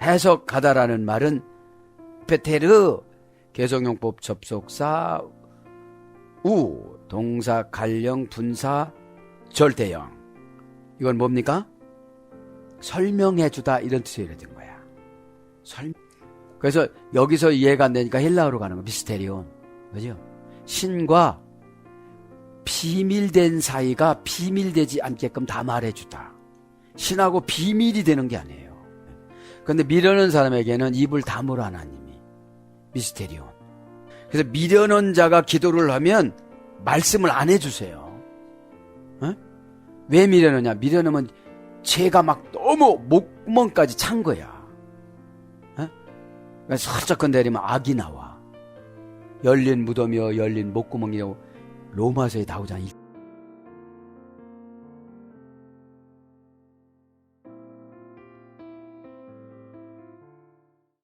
해석하다라는 말은 페테르 개성용법 접속사 우 동사 관령 분사 절대형 이건 뭡니까? 설명해 주다 이런 뜻이 된 거야. 설 그래서 여기서 이해가 안 되니까 헬라어로 가는 거 미스테리온 그죠? 신과 비밀된 사이가 비밀되지 않게끔 다 말해 주다. 신하고 비밀이 되는 게 아니에요. 그런데 미련한 사람에게는 입을 다물어 하나님이 미스테리온. 그래서 미련한 자가 기도를 하면 말씀을 안 해주세요. 어? 왜 미련하냐? 미련하면 죄가 막 너무 목구멍까지 찬 거야. 어? 살짝 건드리면 악이 나와. 열린 무덤이여 열린 목구멍이요 로마서에 나오잖아.